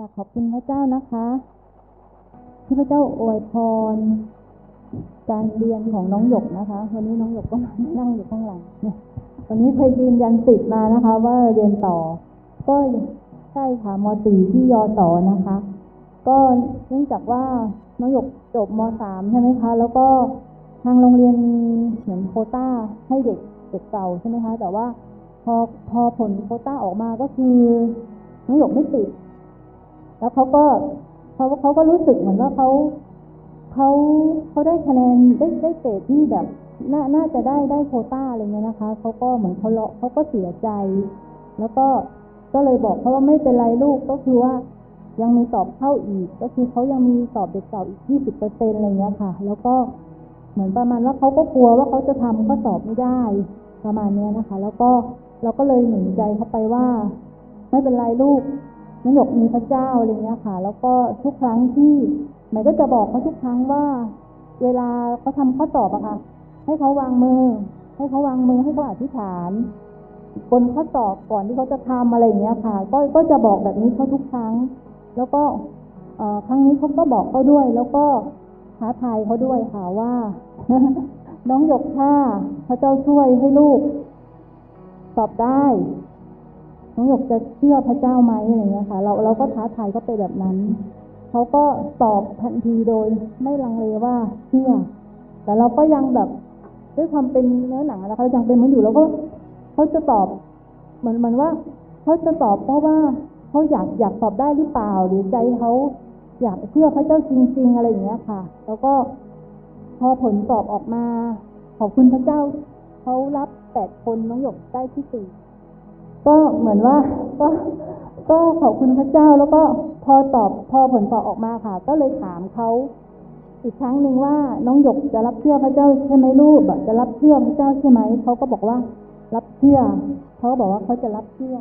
อยากขอบคุณพระเจ้านะคะที่พระเจ้าอวยพร การเรียนของน้องหยกนะคะ วันนี้น้องหยกก็มานั่งอยู่ข้างหลังเนี่ยวันนี้เพยยืนยันติดมานะคะ ว่าเรียนต่อ ก็ใช่ค่ะมสี่ที่ยอต่อนะคะ ก็เนื่องจากว่าน้องหยกจบมสามใช่ไหมคะ แล้วก็ทางโรงเรียนมีเหมือนโคต้าให้เด็กเด็กเก่าใช่ไหมคะ แต่ว่าพอพอผลโคต้าออกมาก็คือน้องหยกไม่ติด แล้วเขาก็เขาเขาก็รู้สึกเหมือนว่าเขาเขาเขาได้คะแนนได้ได้เกรดที่แบบน่าน่าจะได้ได้โควต้าอะไรเงี้ยนะคะเขาก็เหมือนเขาเลาะเขาก็เสียใจ แล้วก็ก็เลยบอกเขาว่าไม่เป็นไรลูกก็คือว่ายังมีสอบเข้าอีก ก็คือเขายังมีสอบเด็กเก่าอีกยี่สิบเปอร์เซ็นอะไรเงี้ยค่ะ แล้วก็เหมือนประมาณว่าเขาก็กลัวว่าเขาจะทำก็สอบไม่ได้ประมาณเนี้ยนะคะ แล้วก็เราก็เลยหนุนใจเขาไปว่า ไม่เป็นไรลูก นหยกมีพระเจ้าอะไรเงี้ยค่ะ แล้วก็ทุกครั้งที่หมายก็จะบอกเขาทุกครั้งว่า เวลาเขาทำข้อสอบอะค่ะ ให้เขาวางมือ ให้เขาวางมือให้เขาอธิษฐานบนข้อสอบก่อนที่เขาจะทำอะไรเงี้ยค่ะ ก็ก็จะบอกแบบนี้เขาทุกครั้ง แล้วก็ครั้งนี้เขาก็บอกเขาด้วย แล้วก็ท้าทายเขาด้วยค่ะว่า น้องหยกถ้าพระเจ้าช่วยให้ลูก สอบได้ น้องหยกจะเชื่อพระเจ้าไหมอะไรเงี้ยค่ะ เราเราก็ท้าทายเขาไปแบบนั้นเขาก็ตอบทันทีโดย ไม่ลังเลว่าเชื่อ แต่เราก็ยังแบบด้วยความเป็นเนื้อหนังนะคะยังเป็นเหมือนอยู่แล้วก็เขาจะตอบเหมือนเหมือนว่าเขาจะตอบเพราะว่าเขาอยากอยากตอบได้หรือเปล่า หรือใจเขาอยากเชื่อพระเจ้าจริง ๆ อะไรอย่างเงี้ยค่ะ แล้วก็พอผลสอบออกมา ขอบคุณพระเจ้าเขารับแปดคนน้องหยกได้ที่สี่ ก็เหมือนว่าก็ก็ขอบคุณพระเจ้าแล้วก็พอตอบพอผลสอบออกมาค่ะ ก็เลยถามเขาอีกครั้งหนึ่งว่าน้องหยกจะรับเชื่อพระเจ้าใช่ไหมลูกจะรับเชื่อพระเจ้าใช่ไหมเขาก็บอกว่ารับเชื่อเขาบอกว่าเขาจะรับเชื่อ